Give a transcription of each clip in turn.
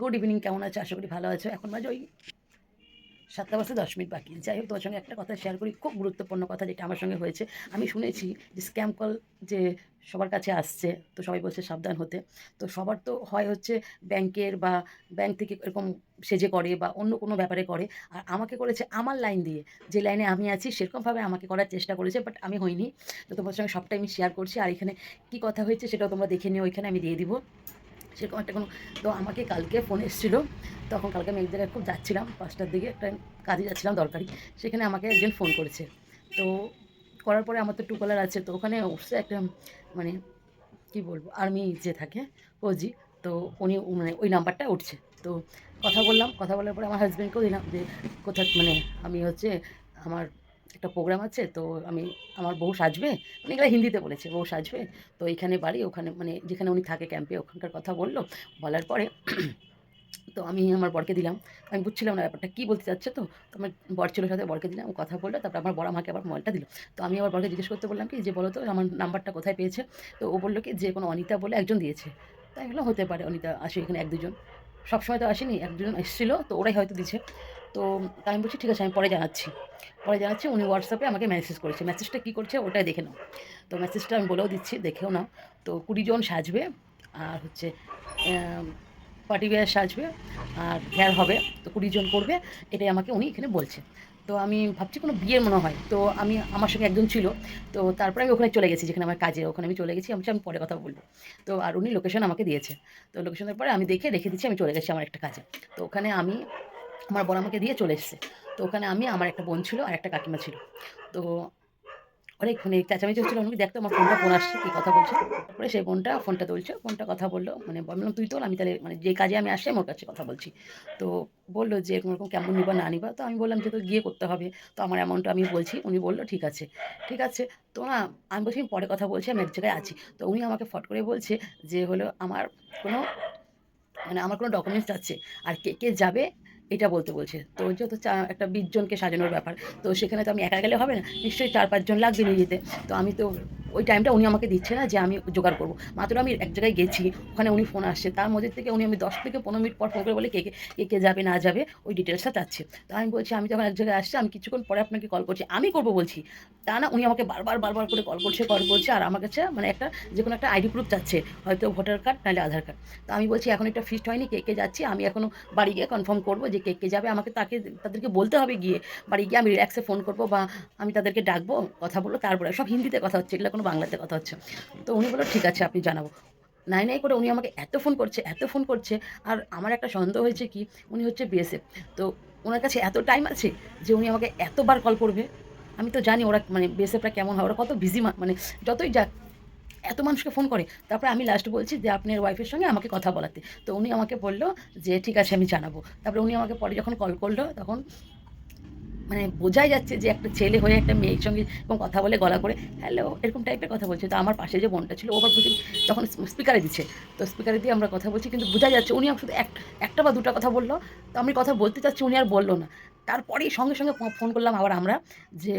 Good evening কেমন আছো? আশা করি ভালো আছো। এখন বাজে ওই সাতটা বাজতে দশ মিনিট বাকি। যাই হোক, তোমার সঙ্গে একটা কথা শেয়ার করি। খুব গুরুত্বপূর্ণ কথা যেটা আমার সঙ্গে হয়েছে। আমি শুনেছি যে স্ক্যাম কল যে সবার কাছে আসছে, তো সবাই বলছে সাবধান হতে। তো সবার তো হয় হচ্ছে ব্যাংকের বা ব্যাংক থেকে এরকম সেজে করে বা অন্য কোনো ব্যাপারে করে। আর আমাকে করেছে আমার লাইন দিয়ে। যে লাইনে আমি আছি, সেরকমভাবে আমাকে করার চেষ্টা করেছে বাট আমি হইনি। তো তোমার সঙ্গে সবটাই আমি শেয়ার করছি। আর এখানে কী কথা হয়েছে সেটাও তোমরা দেখে নিও। ওইখানে আমি দিয়ে দিব। সেরকম একটা কোনো, তো আমাকে কালকে ফোন এসেছিল। তখন কালকে আমি এক জায়গায় খুব যাচ্ছিলাম, পাঁচটার দিকে একটা কাজে যাচ্ছিলাম দরকারি, সেখানে আমাকে একজন ফোন করেছে। তো করার পরে আমার তো টু কলার আছে, তো ওখানে উঠছে একটা মানে কি বলব আর্মি যে থাকে ওজি তো উনি মানে ওই নাম্বারটা উঠছে। তো কথা বললাম, কথা বলার পরে আমার হাজব্যান্ডকেও দিলাম যে, কোথা মানে আমি হচ্ছে আমার একটা প্রোগ্রাম আছে, তো আমি, আমার বউ সাজবে মানে এগুলো হিন্দিতে বলেছে, বউ সাজবে, তো এখানে বাড়ি, ওখানে মানে যেখানে উনি থাকে ক্যাম্পে ওখানকার কথা বলল, বলার পরে তো আমি আমার বরকে দিলাম, আমি বুঝছিলাম না ব্যাপারটা, কী বলতে চাচ্ছে তো আমার বর ছিল সাথে, বরকে দিলাম কথা বলল, তারপর আমার বড় আমাকে আবার মোবাইলটা দিল, তো আমি আবার বরকে জিজ্ঞেস করতে বললাম কি, যে বলো তো, আমার নাম্বারটা কোথায় পেয়েছে, তো ও বলল কি, যে কোনো অনিতা বলে একজন দিয়েছে তাই বললাম হতে পারে, অনিতা আসে এখানে এক দুজন, সবসময় তো আসেনি, এক দুজন এসেছিল, তো ওরাই হয়তো দিছে তো আমি বলছি, ঠিক আছে, আমি পরে জানাচ্ছি। পরে জানাচ্ছি, উনি হোয়াটসঅ্যাপে আমাকে মেসেজ করেছে। মেসেজটা কী করছে ওটাই দেখে নাও। তো মেসেজটা আমি বলেও দিচ্ছি, দেখেও নাও। তো কুড়ি জন সাজবে, আর হচ্ছে পার্টি ওয়্যার সাজবে, আর হেয়ার হবে। তো কুড়ি জন করবে, এটাই আমাকে উনি এখানে বলছে। তো আমি ভাবছি কোনো বিয়ের মনে হয়। তো আমি, আমার সঙ্গে একজন ছিল। তো তারপরে আমি ওখানে চলে গেছি, যেখানে আমার কাজে। ওখানে আমি চলে গেছি, আমি আমি পরে কথা বলব। তো আর উনি লোকেশন আমাকে দিয়েছে। তো লোকেশনের পরে আমি দেখে, রেখে দিচ্ছি, আমি চলে গেছি আমার একটা কাজে। তো ওখানে আমি আমার বড় আমাকে দিয়ে চলে এসছে। তো ওখানে আমি, আমার একটা বোন ছিল আর একটা কাকিমা ছিল। তো অনেকক্ষণ চেঁচামেচি হচ্ছিল, আমি দেখতো আমার ফোনটা, ফোন আসছে, কী কথা বলছে তারপরে সেই বোনটা ফোনটা তুলছে ফোনটা কথা বলল মানে বললাম, তুই তোল, আমি তাহলে মানে যে কাজে আমি আসছি আমার কাছে কথা বলছি। তো বলল যে, এরকম এরকম কেমন নিবা, না নিবা? তো আমি বললাম যে তো গিয়ে করতে হবে। তো আমার অ্যামাউন্টটা আমি বলছি, উনি বলল, ঠিক আছে। ঠিক আছে, তো না, আমি বলছি পরে কথা বলছি, আমি এক জায়গায় আছি। তো উনি আমাকে ফট করে বলছে যে, হলো, আমার কোনো মানে আমার কোনো ডকুমেন্টস আছে, আর কে কে যাবে এটা বলতে বলছে। তো যেহেতু চা, একটা বিশজনকে সাজানোর ব্যাপার। তো সেখানে তো আমি একা গেলে হবে না। নিশ্চয়ই চার পাঁচজন লাগবে নিয়ে যেতে তো আমি তো ওই টাইমটা উনি আমাকে দিচ্ছে না যে আমি জোগাড় করব। মাত্র আমি এক জায়গায় গেছি, ওখানে উনি ফোন আসছে। তার মধ্যে থেকে উনি আমি দশ থেকে পনেরো মিনিট পর ফোন করে বলে কে কে কে কে যাবে, না যাবে, ওই ডিটেলসটা চাচ্ছে। তো আমি বলছি, আমি যখন এক জায়গায় আসছি, আমি কিছুক্ষণ পরে আপনাকে কল করছি। আমি করব বলছি। তা না, উনি আমাকে বারবার বারবার করে কল করছে কল করছে। আর আমার কাছে মানে একটা যে কোনো একটা আইডি প্রুফ চাচ্ছে হয়তো ভোটার কার্ড নাহলে আধার কার্ড তো আমি বলছি, এখন একটা ফিস্ট হয়নি, কে কে যাচ্ছি? আমি এখনও বাড়ি গিয়ে কনফার্ম করব যে কে কে যাবে, আমাকে তাকে, তাদেরকে বলতে হবে গিয়ে, বাড়ি গিয়ে আমি রিল্যাক্সে ফোন করব বা আমি তাদেরকে ডাকবো, কথা বলব, তারপরে সব হিন্দিতে কথা হচ্ছে, এগুলো কোনো বাংলাতে কথা হচ্ছে তো উনি বলল, ঠিক আছে, আপনি জানাব। নাই নাই করে উনি আমাকে এত ফোন করছে, এত ফোন করছে, আর আমার একটা সন্দেহ হয়েছে কি, উনি হচ্ছে বিএসএফ তো ওনার কাছে এত টাইম আছে যে উনি আমাকে এতবার কল করবে। আমি তো জানি ওরা মানে বিএসএফরা কেমন হয়, ওরা কত বিজি মানে যতই যাক এত মানুষকে ফোন করে। তারপরে আমি লাস্ট বলছি যে আপনার ওয়াইফের সঙ্গে আমাকে কথা বলাতে। তো উনি আমাকে বলল যে, ঠিক আছে, আমি জানাব। তারপরে উনি আমাকে পরে যখন কল করল, তখন মানে বোঝাই যাচ্ছে যে, একটা ছেলে হয়ে একটা মেয়ের সঙ্গে এবং কথা বলে গলা করে হ্যালো এরকম টাইপের কথা বলছে। তো আমার পাশে যে বোনটা ছিল, ও আবার বুঝি যখন স্পিকারে দিচ্ছে। তো স্পিকারে দিয়ে আমরা কথা বলছি, কিন্তু বোঝা যাচ্ছে উনি শুধু এক, একটা বা দুটো কথা বলল। তো আমি কথা বলতে চাচ্ছি, উনি আর বলল না। তারপরেই সঙ্গে সঙ্গে ফোন করলাম আবার আমরা যে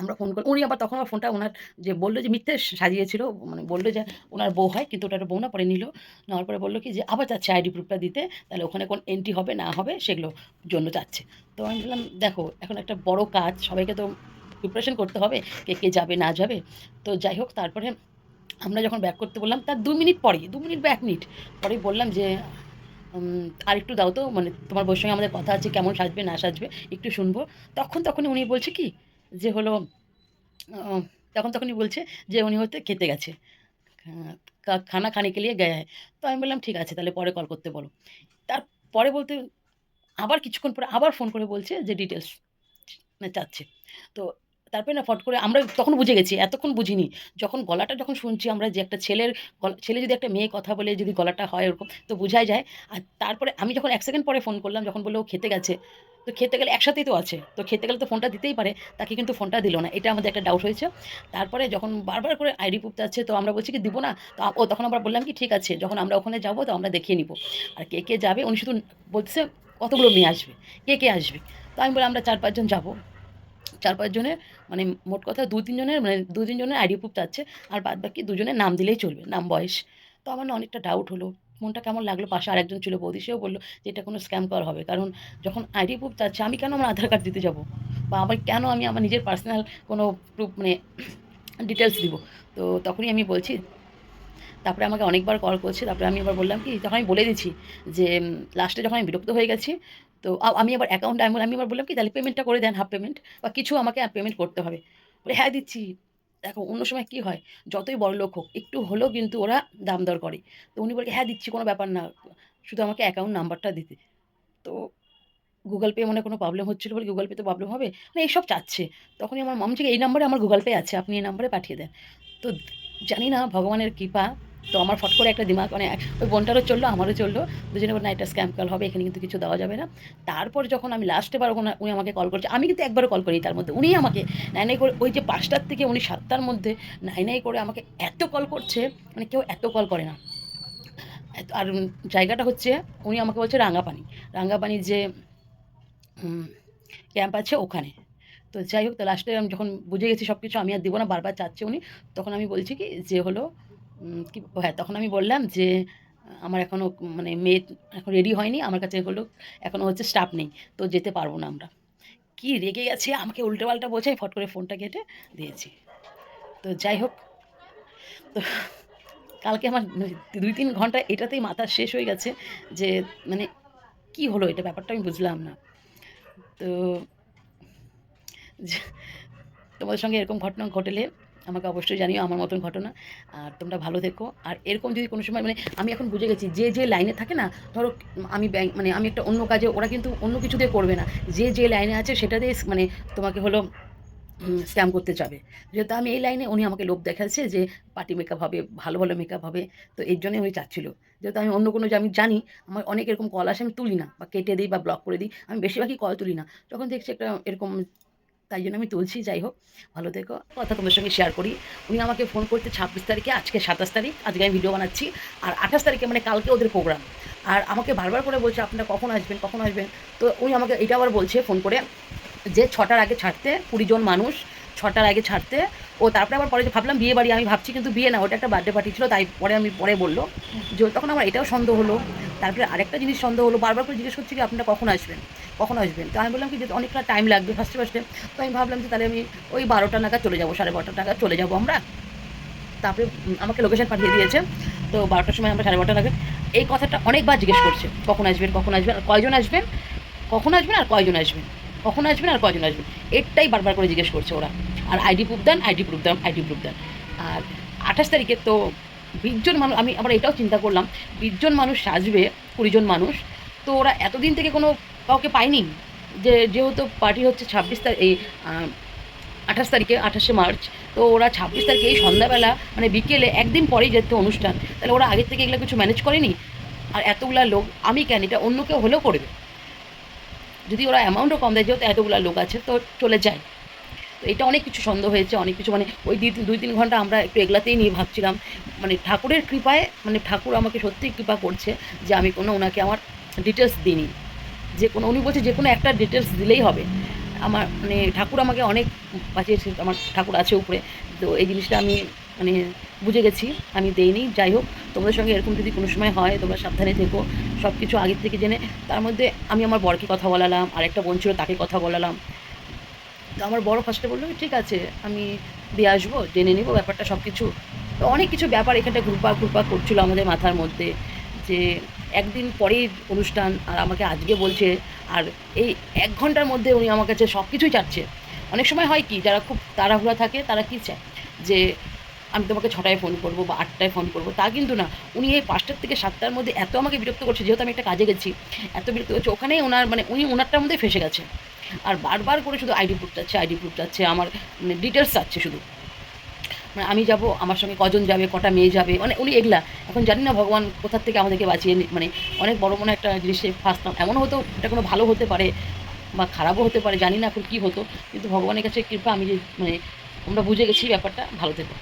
আমরা ফোন করি। উনি আবার তখন আমার ফোনটা ওনার যে বলল যে মিথ্যে সাজিয়েছিল মানে বলল যে ওনার বউ হয়, কিন্তু ওটার বউ না, পরে নিল। নেওয়ার পরে বলল কি যে, আবার চাচ্ছে আইডি প্রুফটা দিতে, তাহলে ওখানে কোন এন্ট্রি হবে, না হবে, সেগুলো জন্য চাচ্ছে তো আমি বললাম, দেখো, এখন একটা বড় কাজ, সবাইকে তো প্রিপারেশন করতে হবে, কে কে যাবে, না যাবে। তো যাই হোক, তারপরে আমরা যখন ব্যাক করতে বললাম, তার দু মিনিট পরেই দু মিনিট বা এক মিনিট পরেই বললাম যে আর একটু দাও তো মানে তোমার বউর সঙ্গে আমাদের কথা আছে, কেমন সাজবে, না সাজবে, একটু শুনব। তখন তখনই উনি বলছে কি যে হলো তখন তখনই বলছে যে উনি হতে খেতে গেছে। খানা খানে নিয়ে গয়া তো আমি বললাম, ঠিক আছে, তাহলে পরে কল করতে বলো। তারপরে বলতে আবার কিছুক্ষণ পরে আবার ফোন করে বলছে যে ডিটেলস চাচ্ছে। তো তারপরে না ফট করে আমরা তখন বুঝে গেছি, এতক্ষণ বুঝিনি। যখন গলাটা যখন শুনছি আমরা যে একটা ছেলের ছেলে যদি একটা মেয়ে কথা বলে, যদি গলাটা হয় ওরকম, তো বোঝাই যায়। আর তারপরে আমি যখন এক সেকেন্ড পরে ফোন করলাম, যখন বলল ও খেতে গেছে, তো খেতে গেলে একসাথেই তো আছে, তো খেতে গেলে তো ফোনটা দিতেই পারে, তাকে কিন্তু ফোনটা দিল না। এটা আমাদের একটা ডাউট হয়েছে। তারপরে যখন বারবার করে আইডি প্রুফ আছে, তো আমরা বলছি কি, দিব না। তো ও তখন আমরা বললাম কি, ঠিক আছে, যখন আমরা ওখানে যাব, তো আমরা দেখিয়ে নিব। আর কে কে যাবে, উনি শুধু বলছে কতগুলো মেয়ে আসবে, কে কে আসবে? তো আমি বললাম, আমরা চার পাঁচজন যাব। চার পাঁচজনের মানে মোট কথা দু তিনজনের মানে দু তিনজনের আইডি প্রুফ চাচ্ছে আর বাদ বাকি দুজনের নাম দিলেই চলবে, নাম, বয়স। তো আমার না অনেকটা ডাউট হলো, মনটা কেমন লাগল? পাশে আরেকজন ছিল, বৌদি, সেও বলল যে এটা কোনো স্ক্যাম কল হবে, কারণ যখন আইডি প্রুফ চাচ্ছে আমি কেন আমার আধার কার্ড দিতে যাব? বা আবার কেন আমি আমার নিজের পার্সোনাল কোনো প্রুফ মানে ডিটেলস দিব? তো তখনই আমি বলছি, তারপরে আমাকে অনেকবার কল করছে, তারপরে আমি আবার বললাম কি, তখন আমি বলে দিচ্ছি যে লাস্টে যখন আমি বিরক্ত হয়ে গেছি তো আমি আবার অ্যাকাউন্ট আমি আমি আবার বললাম কি, তাহলে পেমেন্টটা করে দেন হাফ পেমেন্ট বা কিছু আমাকে পেমেন্ট করতে হবে। বলে হ্যাঁ দিচ্ছি। দেখো, অন্য সময় কী হয়, যতই বড় লোক হোক, একটু হলেও কিন্তু ওরা দাম দর করে। তো উনি বলে হ্যাঁ দিচ্ছি, কোনো ব্যাপার না। শুধু আমাকে অ্যাকাউন্ট নাম্বারটা দিতে। তো গুগল পে মনে কোনো প্রবলেম হচ্ছিল বলে গুগল পে তো প্রবলেম হবে? মানে এইসব চাচ্ছে। তখনই আমার মম থেকে এই নাম্বারে আমার গুগল পে আছে, আপনি এই নাম্বারে পাঠিয়ে দেন। তো জানি না, ভগবানের কৃপা তো আমার ফট করে একটা দিমাগ মানে ওই বোনটারও চলল, আমারও চলল। দুজনে বলে না, এটা স্ক্যাম কল হবে, এখানে কিন্তু কিছু দেওয়া যাবে না। তারপর যখন আমি লাস্টে বার ওখানে, উনি আমাকে কল করছে, আমি কিন্তু একবারও কল করি তার মধ্যে উনি আমাকে নাই নাই করে, ওই যে পাঁচটার থেকে উনি সাতটার মধ্যে নাই নাই করে আমাকে এত কল করছে মানে কেউ এত কল করে না। আর জায়গাটা হচ্ছে, উনি আমাকে বলছে রাঙ্গাপানি। রাঙ্গাপানির যে ক্যাম্প আছে ওখানে। তো যাই হোক, তো লাস্টে আমি যখন বুঝে গেছি সব কিছু আমি আর দেবো না, বারবার চাচ্ছে উনি, তখন আমি বলছি কি, যে হলো কি হ্যাঁ তখন আমি বললাম যে, আমার এখনও মানে মেয়ে এখন রেডি হয়নি, আমার কাছে হলো এখনও হচ্ছে স্টাফ নেই, তো যেতে পারব না আমরা। কি রেগে গেছে, আমাকে উল্টো পাল্টা ফট করে ফোনটা কেটে দিয়েছি। তো যাই হোক, তো কালকে আমার দুই তিন ঘণ্টা এটাতেই মাথা শেষ হয়ে গেছে যে মানে কি হলো, এটা ব্যাপারটা আমি বুঝলাম না। তো তোমাদের সঙ্গে এরকম ঘটনা ঘটলে আমাকে অবশ্যই জানিও আমার মতন ঘটনা। আর তোমরা ভালো থেকো। আর এরকম যদি কোনো সময় মানে আমি এখন বুঝে গেছি, যে যে লাইনে থাকে না, ধরো আমি ব্যাংক মানে আমি একটা অন্য কাজে, ওরা কিন্তু অন্য কিছু দিয়ে করবে না। যে যে লাইনে আছে সেটা দিয়ে মানে তোমাকে হলো স্ক্যাম করতে যাবে। যেহেতু আমি এই লাইনে উনি আমাকে লোভ দেখাচ্ছে যে পার্টি মেকআপ হবে, ভালো ভালো মেকআপ হবে। তো এর জন্যই উনি চাচ্ছিল। যেহেতু আমি অন্য কোনো যে আমি জানি, আমার অনেক এরকম কল আসে, আমি তুলি না বা কেটে দিই বা ব্লক করে দিই। আমি বেশিরভাগই কল তুলি না। যখন দেখছি একটা এরকম তাই জন্য আমি তুলছি যাই হোক ভালো থেকো। কথা তোমার সঙ্গে শেয়ার করি। উনি আমাকে ফোন করতে ছাব্বিশ তারিখে আজকে সাতাশ তারিখ আজকে আমি ভিডিও বানাচ্ছি। আর আঠাশ তারিখে মানে কালকে ওদের প্রোগ্রাম আর আমাকে বারবার করে বলছে আপনারা কখন আসবেন কখন আসবেন? তো উনি আমাকে এটা আবার বলছে ফোন করে যে ছটার আগে ছাড়তে কুড়ি জন মানুষ ছটার আগে ছাড়তে। ও তারপরে আবার পরে যে ভাবলাম বিয়ে বাড়ি আমি ভাবছি কিন্তু বিয়ে না ওটা একটা বার্থডে পার্টি ছিল তাই পরে আমি পরে বলল। যে তখন আমার এটাও সন্দেহ হলো। তারপরে আরেকটা জিনিস সন্দেহ হলো, বারবার করে জিজ্ঞেস করছি কি আপনারা কখন আসবেন? কখন আসবেন? তো আমি বললাম কি যে অনেকটা টাইম লাগবে ফার্স্টে ফার্স্টে তো আমি ভাবলাম যে তাহলে আমি ওই বারোটা নাগাদ চলে যাব, সাড়ে বারোটা নাগাদ চলে যাব আমরা। তারপরে আমাকে লোকেশন পাঠিয়ে দিয়েছে। তো বারোটার সময় আমরা সাড়ে বারোটা নাগাদ, এই কথাটা অনেকবার জিজ্ঞেস করছে, কখন আসবেন কখন আসবেন, আর কয়জন আসবেন? কখন আসবেন আর কয়জন আসবেন? কখন আসবেন আর কয়জন আসবেন? এটাই বারবার করে জিজ্ঞেস করছে ওরা। আর আইডি প্রুফ দেন আইডি প্রুফ দেন আইডি প্রুফ দেন। আর আঠাশ তারিখে তো বিশজন মানুষ, আমি আবার এটাও চিন্তা করলাম, বিশজন মানুষ সাজবে, কুড়িজন মানুষ, তো ওরা এতদিন থেকে কোনো কাউকে পায়নি যে যেহেতু পার্টি হচ্ছে ছাব্বিশ তারিখ, এই আঠাশ তারিখে, আঠাশে মার্চ, তো ওরা ছাব্বিশ তারিখে এই সন্ধ্যাবেলা মানে বিকেলে, একদিন পরেই যেত অনুষ্ঠান, তাহলে ওরা আগের থেকে এগুলো কিছু ম্যানেজ করেনি? আর এতগুলা লোক, আমি কেন? এটা অন্য কেউ হলেও করবে। যদি ওরা অ্যামাউন্টও কম দেয়, যেহেতু এতগুলা লোক আছে, তো চলে যায়। তো এটা অনেক কিছু সন্দেহ হয়েছে, অনেক কিছু মানে ওই দুই দুই তিন ঘণ্টা আমরা একটু এগলাতেই নিয়ে ভাবছিলাম। মানে ঠাকুরের কৃপায় মানে ঠাকুর আমাকে সত্যিই কৃপা করছে যে আমি কোনো ওনাকে আমার ডিটেলস দিইনি। যে কোনো, উনি বলছে যে কোনো একটা ডিটেলস দিলেই হবে। আমার মানে ঠাকুর আমাকে অনেক বাঁচিয়েছে, আমার ঠাকুর আছে উপরে। তো এই জিনিসটা আমি মানে বুঝে গেছি, আমি দেইনি। যাই হোক, তোমাদের সঙ্গে এরকম যদি কোনো সময় হয়, তোমরা সাবধানে থেকো। সব কিছু আগের থেকে জেনে, তার মধ্যে আমি আমার বরকে কথা বলালাম, আরেকটা বোন ছিল তাকে কথা বলালাম। তো আমার বড় ফার্স্টে বলল ঠিক আছে, আমি দিয়ে আসব জেনে নেব ব্যাপারটা সব কিছু তো অনেক কিছু ব্যাপার এখানটা ঘুরপা ঘুরপা করছিল আমাদের মাথার মধ্যে যে, একদিন পরেই অনুষ্ঠান আর আমাকে আজকে বলছে আর এই এক ঘণ্টার মধ্যে উনি আমার কাছে সব কিছুই চাচ্ছে। অনেক সময় হয় কি, যারা খুব তাড়াহুড়া থাকে তারা কী চায়? যে আমি তোমাকে ছটায় ফোন করব বা আটটায় ফোন করব। তা কিন্তু না। উনি এই পাঁচটার থেকে সাতটার মধ্যে এত আমাকে বিরক্ত করছে, যেহেতু আমি একটা কাজে গেছি, এত বিরক্ত করছে। ওখানেই ওনার মানে উনি ওনারটার মধ্যে ফেসে গেছে। আর বারবার করে শুধু আইডি প্রুফ চাচ্ছে আইডি প্রুফ চাচ্ছে আমার মানে ডিটেলস চাচ্ছে শুধু। মানে আমি যাব, আমার সঙ্গে কজন যাবে, কটা মেয়ে যাবে মানে উনি এগুলা। এখন জানি না ভগবান কোথার থেকে আমাদেরকে বাঁচিয়ে মানে অনেক বড় মনে একটা জিনিসে ফাঁসতাম এমন হতো এটা কোনো ভালো হতে পারে বা খারাপও হতে পারে, জানি না এখন কী হতো। কিন্তু ভগবানের কাছে কৃপা, আমি যে মানে আমরা বুঝে গেছি ব্যাপারটা, ভালো থেকো।